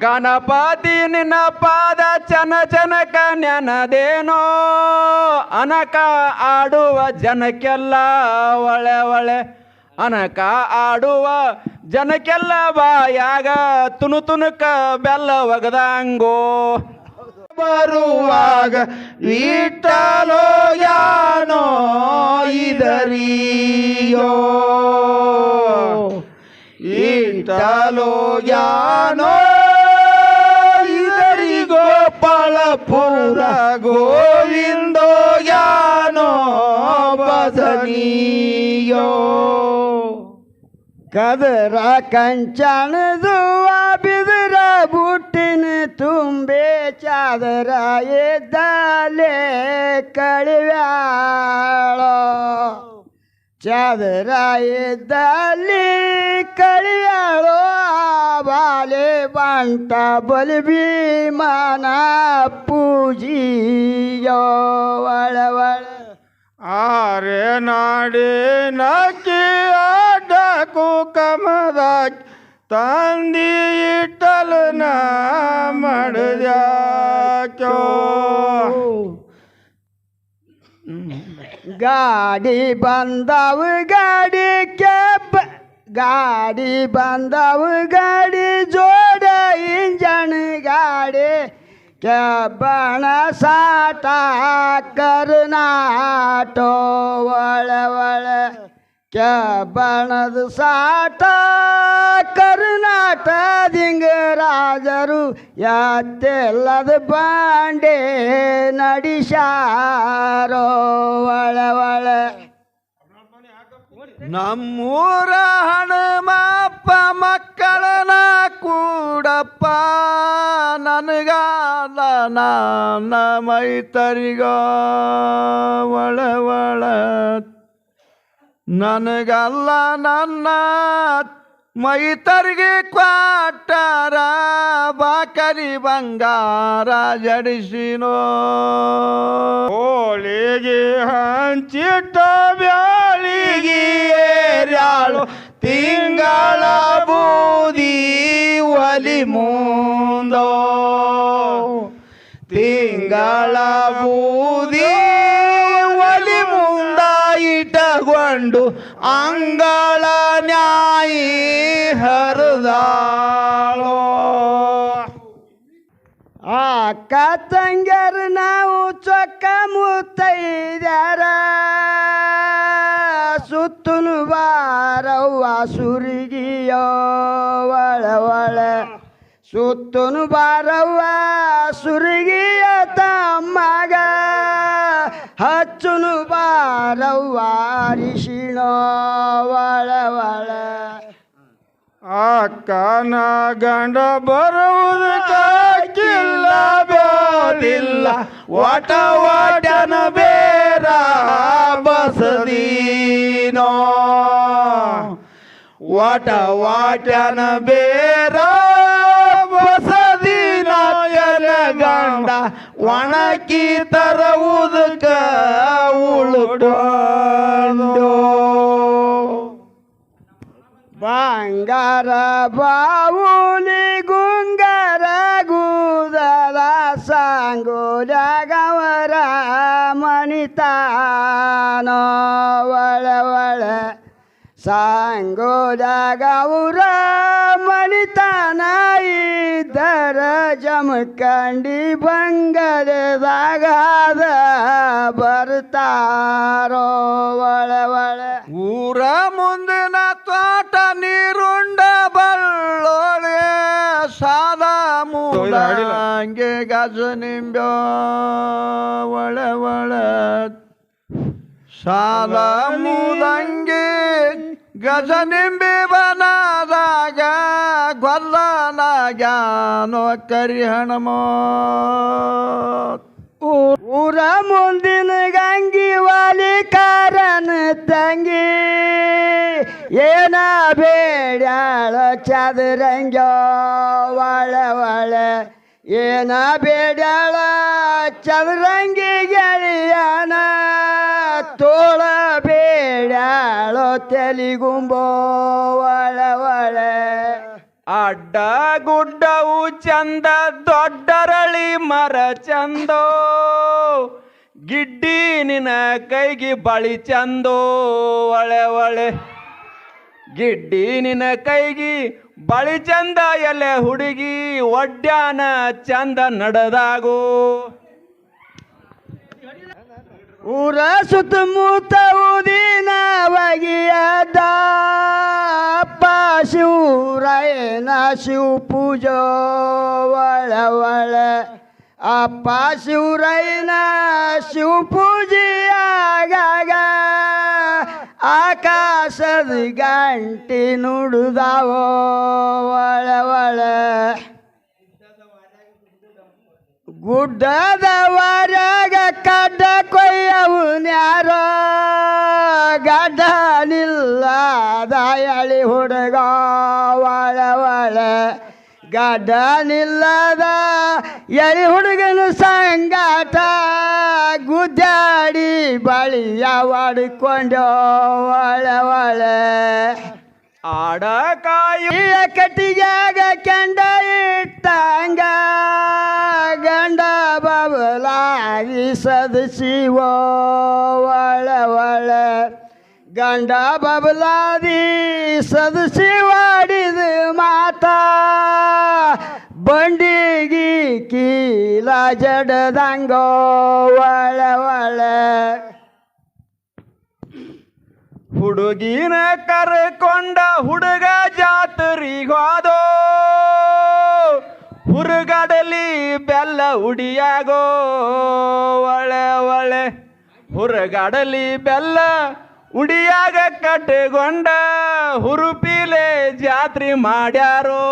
ಗಣಪತಿ ನಿನ್ನ ಪಾದ ಚನ ಚನಕ ನೆನದೇನೋ ಅನಕ ಆಡುವ ಜನಕ್ಕೆಲ್ಲ ಒಳೆ ಒಳೆ. ಅನಕ ಆಡುವ ಜನಕ್ಕೆಲ್ಲ ಬಾಯಾಗ ತುನು ತುನುಕ ಬೆಲ್ಲ ಒಗದಂಗೋ. ಬರುವಾಗ ವಿಠಲೋ ಯಾನೋ ಇದರಿಯೋ. ಇಟ್ಟಲೋ ಯಾನೋ ಗೋಪಾಳಪುರ ಗೋವಿಂದೋ ಯಾನೋ ಬದನಿಯೋ ಕದರ ಕಂಚಣ ದುವಾ ಬಿದರ ಬುಟ್ಟಿನ ತುಂಬೆ ಚಾದರ ಎದ್ದಲೆ ಕಳಿವ್ಯಾಳೋ ಚಾದರ ಎದ್ದಲ್ಲಿ ಕಳಿವ್ಯಾಳೋ ಬಾಲೆ ಬಂಟ ಬಲಿ ಭೀಮನ ಪೂಜಿಯೋ ಒಳ ಒಳ ಆರೆ ನಾಡಿ ನಕ್ಕಿ ಆಡಕು ಕಮದ ತಂದಿ ಇಟ್ಟಲನ ಮಾಡಿದ್ಯಾಕ್ಯೋ ಗಾಡಿ ಬಂದವು, ಗಾಡಿ ಕೆಬ್ಬ ಗಾಡಿ ಬಂದವು, ಗಾಡಿ ಜೋಡ, ಇಂಜನ್ ಗಾಡಿ ಕೆಬ್ಬಣ ಸಾಟ ಕರ್ನಾಟೋ ಒಳ ಒಳ ಕೆಬ್ಬಣದ ಸಾಟ. ರಾಜರು ಯಾತೆಲ್ಲದ ಬಾಂಡೆ ನಡಿಸಾರೋ ಒಳ ಒಳ ನಮ್ಮೂರ ಹನುಮಪ್ಪ ಮಕ್ಕಳನ ಕೂಡಪ್ಪ, ನನಗಾದ ನನ್ನ ಮೈತರಿಗ ಒಳ ಒಳ ನನಗಲ್ಲ ನನ್ನ ಮೈತರಿಗೆ ಕ್ವಾಟರ, ಬಾಕರಿ ಬಂಗಾರ ಜಡಿಸಿನೋ. ಹೋಳಿಗೆ ಹಂಚಿಟ್ಟ ಬ್ಯಾಳಿಗೆ ಏರ್ಯಾಳು, ತಿಂಗಳ ಬೂದಿ ಒಲಿ ಮುಂದೋ. ತಿಂಗಳ ಬೂದಿ ಒಲಿ ಮುಂದ ಇಟ್ಟಕೊಂಡು ಅಂಗಳ ಅಕ್ಕ ನಾವು ಚೊಕ್ಕ ಮುತ್ತೈದ್ಯಾರ. ಸುತ್ತನು ಬಾರವ್ವ ಸುರಿಗಿಯೋ ಒಳ ಒಳ ಸುತ್ತನು ಬಾರವ್ವ ಸುರಿಗಿಯ ತಮ್ಮಗ. ಹಚ್ಚನು ಬಾರವ್ವ ಅರಿಶಿಣೋ ಒಳ ಒಳ ಅಕ್ಕನ ಗಂಡ ಬರುವುದಕ್ಕಿಲ್ಲ ಬೋದಿಲ್ಲ ಒಟ ಒಟನ ಬೇರ ಬಸದೀನೋ ಒಟ ವಾಟನ ಬೇರ ಬಸದೀನೋ ಎಲ ಗಂಡ ಒಣಕಿ ತರುವುದಕ್ಕ ಉಳುಕೊಂಡು अंगारा बाऊली गुंगारा गुजरा सांगो गावरा मणिता वळवळ सांगो गावरा मणिता नाही दर जमकंडी बंगल जागाद बरतारो वळवळ उरा मुंदना ನೀರುಂಡ ಬಳ್ಳೋಳೆ ಸಾದ ಮೂಡಂಗೆ ಗಜ ನಿಂಬ್ಯೋ ಒಳ ಒಳ. ಸಾದ ಮೂದಂಗೆ ಗಜ ನಿಂಬಿ ಬನದಾಗ ಗೊಲ್ಲನಾಗ್ಯಾನೋ ಕರಿಹಣಮೋ. ಊರ ಬೇಡ್ಯಾಳ ಚದುರಂಗ ಒಳ ಏನ ಬೇಡ್ಯಾಳ ಚದುರಂಗಿ ಗೆಳೆಯನ, ತೋಳ ಬೇಡ್ಯಾಳೋ ತೆಲಿಗುಂಬೋ, ಒಳ ಅಡ್ಡ ಗುಡ್ಡವು ಚಂದ, ದೊಡ್ಡರಳಿ ಮರ ಚಂದೋ. ಗಿಡ್ಡಿ ನಿನ ಕೈಗೆ ಬಳಿ ಚಂದೋ, ಒಳೆ ಒಳೆ. ಗಿಡ್ಡಿ ನಿನ ಕೈಗಿ, ಬಳಿ ಚಂದ ಎಲೆ ಹುಡುಗಿ, ಒಡ್ಯಾನ ಚಂದ ನಡೆದಾಗೋ. ಊರ ಸುತ್ತಮುತ್ತ ಅಪ್ಪ ಶಿವರಾಯನ ಶಿವ ಪೂಜೋ ಒಳ ಒಳ ಅಪ್ಪ ಶಿವರಾಯನ ಶಿವ ಪೂಜೆಯಾಗಾಗ ಆಕಾಶದ ಗಂಟಿ ನುಡಿದಾವೋ ಒಳ ಗುಡ್ಡದ ವರಗ ಕಡ್ಡ ಕೊಯ್ಯವನ್ಯಾರೋ ಗಡ್ಡ ನಿಲ್ಲದ ಎಳಿ ಹುಡುಗ ಒಳ ನಿಲ್ಲದ ಎಳಿ ಹುಡುಗನ ಸಂಗಾಟ ಗುದ್ದಾಡಿ ಬಳಿಯ ಹೊಡ್ಕೊಂಡೋ ಒಳ ಒಳ ಆಡ ಕಾಯು ಈ ಕಟ್ಟಿಗ್ಯಾಗ ಕೆಂಡ ಇಟ್ಟಂಗ ಗಂಡ ಬಬಲಾಗಿ ಸದಸಿವೋ ಒಳ ಒಳ ಗಂಡ ಬಬಲಾದಿ ಸದಸಿ ವಾಡಿದ ಮಾತ ಬಂಡಿಗಿ ಕೀಲ ಜಡದಂಗೋ ಹುಡುಗಿನ ಕರ್ಕೊಂಡ ಹುಡುಗ ಜಾತ್ರಿಗೋದೋ ಹುರುಗಡಲಿ ಬೆಲ್ಲ ಉಡಿಯಾಗೋ ಒಳೆ ಒಳೆ. ಹುರುಗಡಲಿ ಬೆಲ್ಲ ಉಡಿಯಾಗ ಕಟ್ಟಗೊಂಡ ಹುರುಪಿಲೆ ಜಾತ್ರೆ ಮಾಡ್ಯಾರೋ.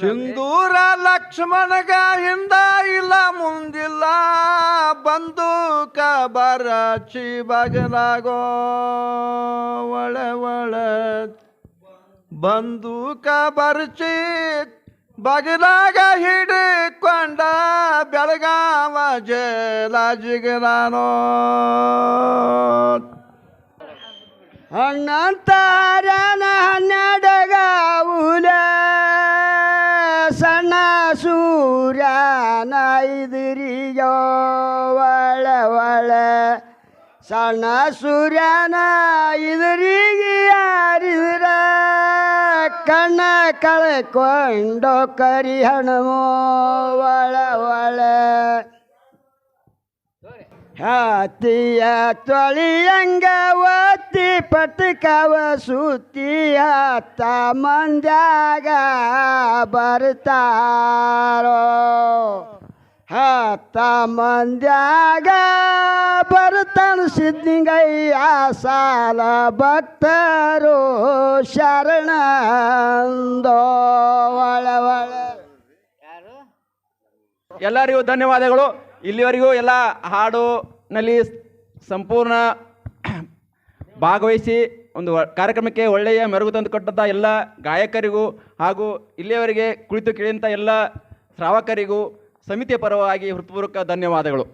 ಸಿಂಧೂರ ಲಕ್ಷ್ಮಣಗ ಹಿಂದ ಇಲ್ಲ, ಮುಂದಿಲ್ಲ. ಬಂದೂಕ ಬರಚಿ ಬಗಲಾಗೋ ಒಳ ಒಳ. ಬಂದೂಕ ಬರ್ಚಿ ಬಗಲಾಗ ಹಿಡಿಕೊಂಡ ಬೆಳಗಾವ ಜೇಲ ಜಿಗಲಾನೋ ಅಣ್ಣಂತಾರನ ಹನ್ನೆರಡಗ ಉಲ ಸಣ್ಣ ಸೂರ್ಯನ ಇದಿರಿಯೋ ಒಳ ಒಳ ಸಣ್ಣ ಸೂರ್ಯನ ಇದುರಿಗೆ ಯಾರಿದ್ರ ಕಣ್ಣ ಕಳ್ಕೊಂಡು ಕರಿ ಹತ್ತಿಯ ತೊಳಿಯಂಗ ಒತ್ತಿ ಪಟ್ಕವ ಸುತ್ತಿಯ ಮಂದ್ಯಾಗ ಬರ್ತಾರೋ? ಹತ್ತ ಮಂದ್ಯಾಗ ಬರ್ತಾನ ಸಿದ್ಧಿಂಗಯ್ಯ ಸಾಲ ಭಕ್ತರು ಶರಣಂದೋ ಒಳ ಒಳ ಎಲ್ಲರಿಗೂ ಧನ್ಯವಾದಗಳು. ಇಲ್ಲಿವರೆಗೂ ಎಲ್ಲ ಹಾಡುನಲ್ಲಿ ಸಂಪೂರ್ಣ ಭಾಗವಹಿಸಿ ಒಂದು ಕಾರ್ಯಕ್ರಮಕ್ಕೆ ಒಳ್ಳೆಯ ಮೆರುಗು ತಂದು ಕೊಟ್ಟಂಥ ಎಲ್ಲ ಗಾಯಕರಿಗೂ ಹಾಗೂ ಇಲ್ಲಿಯವರೆಗೆ ಕುಳಿತು ಕೇಳಿದಂಥ ಎಲ್ಲ ಶ್ರಾವಕರಿಗೂ ಸಮಿತಿಯ ಪರವಾಗಿ ಹೃತ್ಪೂರ್ವಕ ಧನ್ಯವಾದಗಳು.